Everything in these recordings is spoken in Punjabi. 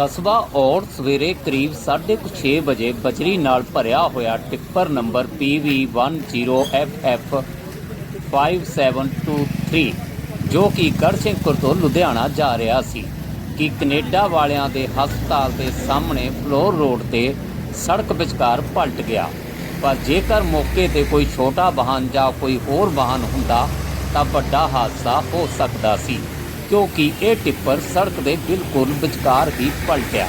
ਕਸਬਾ ਔਰ ਸਵੇਰੇ ਕਰੀਬ 6:30 ਵਜੇ ਬਜਰੀ ਨਾਲ ਭਰਿਆ ਹੋਇਆ ਟਿੱਪਰ ਨੰਬਰ PV10FF 5723 ਜੋ ਕਿ ਗੜਸ਼ੰਕਰ ਤੋਂ ਲੁਧਿਆਣਾ ਜਾ ਰਿਹਾ ਸੀ, ਕਿ ਕੈਨੇਡਾ ਵਾਲਿਆਂ ਦੇ ਹਸਪਤਾਲ ਦੇ ਸਾਹਮਣੇ ਫਲੋਰ ਰੋਡ ਤੇ ਸੜਕ ਵਿਚਕਾਰ ਪਲਟ ਗਿਆ। ਪਰ ਜੇਕਰ ਮੌਕੇ ਤੇ ਕੋਈ ਛੋਟਾ ਵਾਹਨ ਜਾਂ ਕੋਈ ਹੋਰ ਵਾਹਨ ਹੁੰਦਾ, ਤਾਂ ਵੱਡਾ ਹਾਦਸਾ ਹੋ ਸਕਦਾ ਸੀ। ਕਿਉਂਕਿ ਇਹ ਟਿੱਪਰ ਸੜਕ ਦੇ ਬਿਲਕੁਲ ਵਿਚਕਾਰ ਹੀ ਪਲਟਿਆ।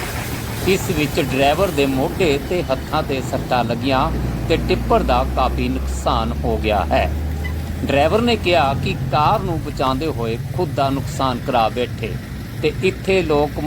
ਇਸ ਵਿੱਚ ਡਰਾਈਵਰ ਦੇ ਮੋਢੇ ਤੇ ਹੱਥਾਂ ਤੇ ਸੱਟਾਂ ਲੱਗੀਆਂ ਤੇ ਟਿੱਪਰ ਦਾ ਕਾਫੀ ਨੁਕਸਾਨ ਹੋ ਗਿਆ ਹੈ। ਡਰਾਈਵਰ ਨੇ ਕਿਹਾ ਕਿ ਕਾਰ ਨੂੰ ਬਚਾਉਂਦੇ ਹੋਏ ਖੁਦ ਦਾ ਨੁਕਸਾਨ ਕਰਾ ਬੈਠੇ ਤੇ ਇੱਥੇ ਲੋਕ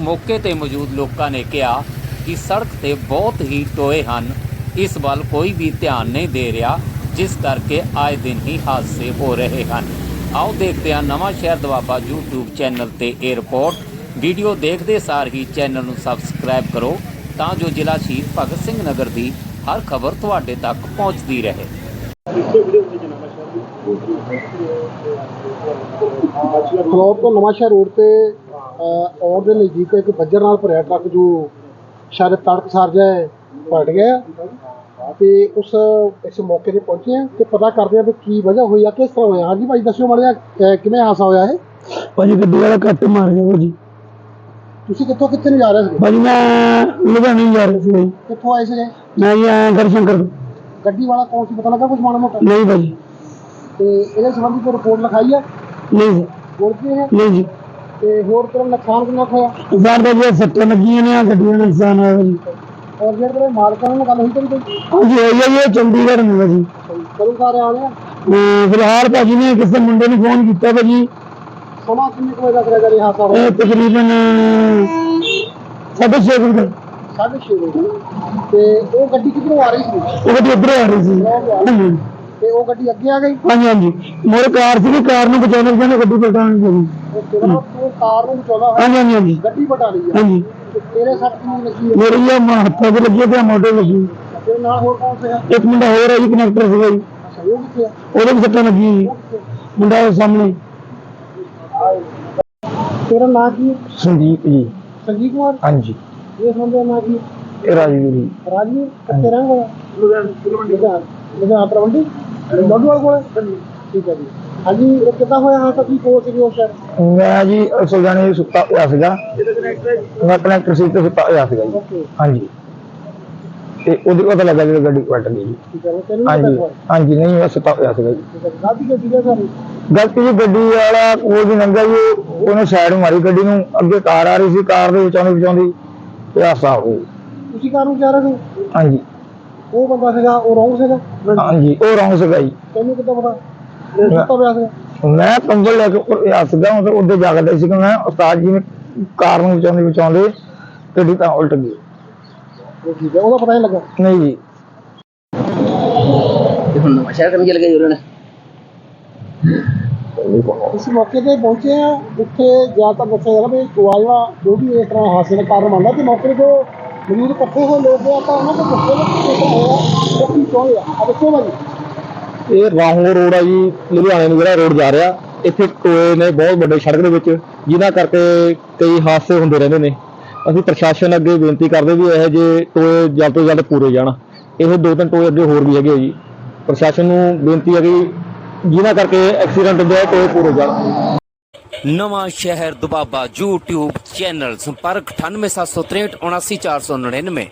ਮੌਕੇ ਤੇ ਮੌਜੂਦ ਲੋਕਾਂ ਨੇ ਕਿਹਾ ਕਿ ਸੜਕ ਤੇ ਬਹੁਤ ਹੀ ਟੋਏ ਹਨ। ਇਸ ਵੱਲ ਕੋਈ ਵੀ ਧਿਆਨ ਨਹੀਂ ਦੇ ਰਿਹਾ, ਜਿਸ ਕਰਕੇ ਆਏ ਦਿਨ ਹੀ ਹਾਦਸੇ ਹੋ ਰਹੇ ਹਨ। ਆਓ ਦੇਖਦੇ ਹਾਂ ਨਵਾਂ ਸ਼ਹਿਰ ਦਵਾਬਾ YouTube ਚੈਨਲ ਤੇ ਇਹ ਰਿਪੋਰਟ ਵੀਡੀਓ ਦੇਖਦੇ ਸਾਰ ਹੀ ਚੈਨਲ ਨੂੰ ਸਬਸਕ੍ਰਾਈਬ ਕਰੋ ਤਾਂ ਜੋ ਜ਼ਿਲ੍ਹਾ ਸ਼ਹੀਦ ਭਗਤ ਸਿੰਘ ਨਗਰ ਦੀ ਹਰ ਖਬਰ ਤੁਹਾਡੇ ਤੱਕ ਪਹੁੰਚਦੀ ਰਹੇ। ਫਲੋਰ ਤੋਂ ਨਵਾਂਸ਼ਹਿਰ ਰੋਡ ਤੇ ਅਹ, ਔਰ ਦੇ ਨਜ਼ਦੀਕ ਇੱਕ ਬੱਜਰ ਨਾਲ ਭਰਿਆ ਟਰੱਕ ਜੋ ਸ਼ਾਇਦ ਤੜਕ ਸਾਰ ਜਾਏ। ਪਲਟ ਗਿਆ ਤੇ ਉਸ ਇਸ ਮੌਕੇ ਤੇ ਪਹੁੰਚੇ ਆ ਤੇ ਪਤਾ ਕਰਦੇ ਆ ਵੀ ਕੀ ਵਜ੍ਹਾ ਹੋਈ ਆ ਕਿਸ ਤਰ੍ਹਾਂ ਹੋਇਆ। ਹਾਂਜੀ ਭਾਈ ਦੱਸਿਓ ਮਾੜਾ ਜਿਹਾ ਅਹ, ਕਿਵੇਂ ਹਾਸਾ ਹੋਇਆ ਇਹ? ਭਾਜੀ ਗੱਡੀ ਵਾਲਾ ਕੱਟ ਮਾਰ ਗਿਆ ਭਾਜੀ। ਤੁਸੀਂ ਕਿੱਥੋਂ ਕਿੱਥੇ ਨੂੰ ਜਾ ਰਹੇ ਸੀ ਭਾਜੀ ਮੈਂ ਲੁਧਿਆਣੇ ਨੂੰ ਜਾ ਰਿਹਾ ਸੀ। ਭਾਜੀ ਕਿੱਥੋਂ ਆਏ ਸੀਗੇ? ਮੈਂ ਜੀ ਆਇਆ ਗੜਸ਼ੰਕਰ ਤੋਂ। ਗੱਡੀ ਵਾਲਾ ਕੌਣ ਸੀ? ਪਤਾ ਲੱਗਾ ਕੁਝ ਮਾੜਾ ਮੋਟਾ? ਨਹੀਂ ਭਾਜੀ। ਤੇ ਇਹਦੇ ਸੰਬੰਧੀ ਕੋਈ ਰਿਪੋਰਟ ਲਿਖਾਈ ਆ? ਨਹੀਂ ਜੀ। ਬੋਲ ਕੀ ਹੈ? ਨਹੀਂ ਜੀ। ਤੇ ਹੋਰ ਤਰ੍ਹਾਂ ਨੁਕਸਾਨ ਕਿੰਨਾ ਕੁ ਹੋਇਆ? ਇਸਾਰ ਦਾ ਜੀ ਸੱਟਾਂ ਲੱਗੀਆਂ ਨੇ ਆ ਗੱਡੀਆਂ ਦਾ ਨੁਕਸਾਨ ਹੋਇਆ ਭਾਜੀ। ਔਰ ਜਿਹੜੇ ਤੇਰੇ ਮਾਲਕਾਂ ਨਾਲ ਗੱਲ ਹੋਈ ਤੇਰੀ ਕੋਈ ਹਾਂਜੀ ਹੋਈ ਹੈ ਜੀ ਇਹ ਚੰਡੀਗੜ੍ਹ ਨੇ ਭਾਜੀ ਕਦੋਂ ਸਾਰੇ ਆਣੇ ਆ ਅਹ ਫਿਲਹਾਲ ਭਾਜੀ ਨੇ ਕਿਸੇ ਮੁੰਡੇ ਨੂੰ ਫੋਨ ਕੀਤਾ ਭਾਜੀ ਸਮਾਂ ਕਿੰਨੇ ਕੁ ਵਜੇ ਦਾ ਕਰਿਆ ਜੀ ਹਾਸਾ ਹੋਇਆ ਇਹ ਤਕਰੀਬਨ ਸਾਢੇ ਛੇ ਵਜੇ ਸਾਢੇ ਛੇ ਵਜੇ ਤੇ ਉਹ ਗੱਡੀ ਕਿੱਧਰੋਂ ਆ ਰਹੀ ਸੀ ਉਹ ਗੱਡੀ ਉੱਧਰੋਂ ਆ ਰਹੀ ਸੀ ਹਾਂਜੀ ਤੇ ਉਹ ਗੱਡੀ ਅੱਗੇ ਆ ਗਈ ਹਾਂਜੀ ਹਾਂਜੀ ਮੋਰ ਕਾਰ ਸੀ ਕਾਰ ਨੂੰ ਬਚਾਉਣ ਜਾਂਦੇ ਗੱਡੀ ਪਲਟਾਉਣ ਭਾਜੀ ਉਹ ਤੇਰਾ ਉਹ ਕਾਰ ਨੂੰ ਬਚਾਉਂਦਾ ਹੋਇਆ ਹਾਂਜੀ ਹਾਂਜੀ ਹਾਂਜੀ ਗੱਡੀ ਬਟਾ ਲਈ ਆ ਹਾਂਜੀ ਤੇ ਤੇਰੇ ਸੱਟ ਕਿੰਨੀ ਲੱਗੀ? ਹੈ ਮੇਰੀ ਇਹ ਹੱਥਾਂ ਤੇ ਲੱਗੀ ਤੇ ਮੋਢੇ ਲੱਗੀ। ਤੇਰੇ ਨਾਲ ਹੋਰ ਕੌਣ ਸੀਗਾ ਇੱਕ ਮੁੰਡਾ ਹੋਰ ਹੈ ਜੀ ਕਨੈਕਟਰ ਸੀਗਾ ਜੀ। ਅੱਛਾ ਉਹ ਕਿੱਥੇ ਆ? ਉਹਦੇ ਵੀ ਸੱਟਾਂ ਲੱਗੀਆਂ ਜੀ। ਮੁੰਡਾ ਉਹ ਸਾਹਮਣੇ। ਤੇਰਾ ਨਾਂ ਕੀ ਹੈ? ਸੰਦੀਪ ਜੀ। ਸੰਜੀਵ ਕੁਮਾਰ? ਹਾਂਜੀ। ਇਹ ਸੰਦੇ ਨਾਂ ਕੀ ਹੈ? ਇਹ ਰਾਜਵੀਰ ਰਾਜਵੀਰ? ਕਿੱਥੇ ਰਹਿਣ ਵਾਲਾ? ਲੁਧਿਆਣਾ ਲੁਧਿਆਣਾ। ਲੋਡਵਾਲ ਕੋਲ ਠੀਕ ਹੈ ਜੀ। ਹਾਂਜੀ ਇਹ ਕਿੱਦਾਂ ਹੋਇਆ? ਹਾਂ ਤਾਂ ਕੀ ਕੋਲ ਸੀ ਉਸ ਟਾਈਮ ਮੈਂ ਜੀ ਅਸਲ ਜਾਣੇ ਸੁੱਤਾ ਹੋਇਆ ਸੀਗਾ। ਮੈਂ ਕਨੈਕਟਰ ਸੀ ਤੇ ਸੁੱਤਾ ਹੋਇਆ ਸੀਗਾ ਜੀ। ਓਕੇ ਹਾਂਜੀ। ਤੇ ਉਹਦੇ ਪਤਾ ਲੱਗਾ ਜਦੋਂ ਗੱਡੀ ਪਲਟ ਗਈ ਜੀ। ਠੀਕ ਹੈ ਤੈਨੂੰ ਹਾਂਜੀ ਹਾਂਜੀ ਨਹੀਂ ਮੈਂ ਸੁੱਤਾ ਹੋਇਆ ਸੀਗਾ ਜੀ। ਗਲਤੀ ਕਿਹਦੀ ਹੈ ਸਾਰੀ? ਗਲਤੀ ਜੀ ਗੱਡੀ ਵਾਲਾ ਕੋਲ ਦੀ ਲੰਘਿਆ ਜੀ ਉਹਨੇ ਸਾਈਡ ਮਾਰੀ ਗੱਡੀ ਨੂੰ। ਅੱਗੇ ਕਾਰ ਆ ਰਹੀ ਸੀ ਕਾਰ ਦੇ ਵਿਚਾਉਂਦੀ ਵਿਚਾਉਂਦੀ ਤੇ ਹਾਸਾ ਹੋ ਗਿਆ। ਤੁਸੀਂ ਕਾਰ ਨੂੰ ਜਾ ਰਹੇ ਸੀ? ਹਾਂਜੀ। ਉਹ ਬੰਦਾ ਸੀਗਾ ਉਹ ਰੌਂਗ ਸੀਗਾ? ਹਾਂਜੀ ਉਹ ਰੌਂਗ ਸੀਗਾ ਜੀ। ਤੈਨੂੰ ਕਿੱਦਾਂ ਪਤਾ? ਮੈਂ ਕੰਬਲ ਲੈ ਕੇ ਉੱਪਰ ਆ ਸੀਗਾ ਮਤਲਬ ਉਹਦੇ ਜਾਗਦਾ ਸੀ ਕਿ ਮੈਂ ਉਸਤਾਦ ਜੀ ਨੇ ਕਾਰ ਨੂੰ ਬਚਾਉਂਦੇ ਬਚਾਉਂਦੇ ਗੱਡੀ ਤਾਂ ਉਲਟ ਗਈ। ਉਹ ਠੀਕ ਹੈ ਉਹਦਾ ਪਤਾ ਨਹੀਂ ਲੱਗਾ। ਨਹੀਂ ਜੀ। ਤੇ ਹੁਣ ਨਵਾਂ ਸ਼ਹਿਰ ਕਰਨ ਚਲੇ ਗਏ ਉਹਨਾਂ ਨੇ? ਇਸ ਮੌਕੇ ਤੇ ਪਹੁੰਚੇ ਆ ਉੱਥੇ ਜਾਂ ਤਾਂ ਦੱਸਿਆ ਜਾਂਦਾ ਵੀ ਗਵਾਇਆ ਜੋ ਵੀ ਇਸ ਤਰ੍ਹਾਂ ਹਾਦਸੇ ਦਾ ਕਾਰਨ ਬਣਦਾ ਤੇ ਮੌਕੇ ਤੇ ਜੋ ਮੌਜੂਦ ਇਕੱਠੇ ਹੋਏ ਲੋਕ ਆ ਤਾਂ ਉਹਨਾਂ ਤੋਂ ਪੁੱਛਦੇ ਨੇ ਕਿ ਕਿਸ ਤਰ੍ਹਾਂ ਹੋਇਆ ਉਹ ਕੀ ਚਾਹੁੰਦੇ ਆ। ਆ ਦੱਸੋ ਭਾਜੀ ਇਹ ਰਾਹੋਂ ਰੋਡ ਆ ਜੀ, ਲੁਧਿਆਣੇ ਨੂੰ ਜਿਹੜਾ ਰੋਡ ਜਾ ਰਿਹਾ, ਇੱਥੇ ਟੋਏ ਨੇ ਬਹੁਤ ਵੱਡੇ ਸੜਕ ਦੇ ਵਿੱਚ ਜਿਨ੍ਹਾਂ ਕਰਕੇ ਕਈ ਹਾਦਸੇ ਹੁੰਦੇ ਰਹਿੰਦੇ ਨੇ। ਅਸੀਂ ਪ੍ਰਸ਼ਾਸਨ ਅੱਗੇ ਬੇਨਤੀ ਕਰਦੇ ਵੀ ਇਹ ਜੇ ਟੋਏ ਜਲਦ ਤੋਂ ਜਲਦ ਪੂਰੇ ਜਾਣ। ਇਹ ਦੋ ਤਿੰਨ ਟੋਏ ਅੱਗੇ ਹੋਰ ਵੀ ਹੈਗੇ ਜੀ। ਪ੍ਰਸ਼ਾਸਨ ਨੂੰ ਬੇਨਤੀ ਹੈ ਕਿ ਜਿਨ੍ਹਾਂ ਕਰਕੇ ਐਕਸੀਡੈਂਟ ਹੁੰਦੇ ਆ ਟੋਏ ਪੂਰੇ ਜਾਣ। ਨਵਾਂ ਸ਼ਹਿਰ ਦੁਬਾਬਾ YouTube ਚੈਨਲ ਸੰਪਰਕ 98763 79499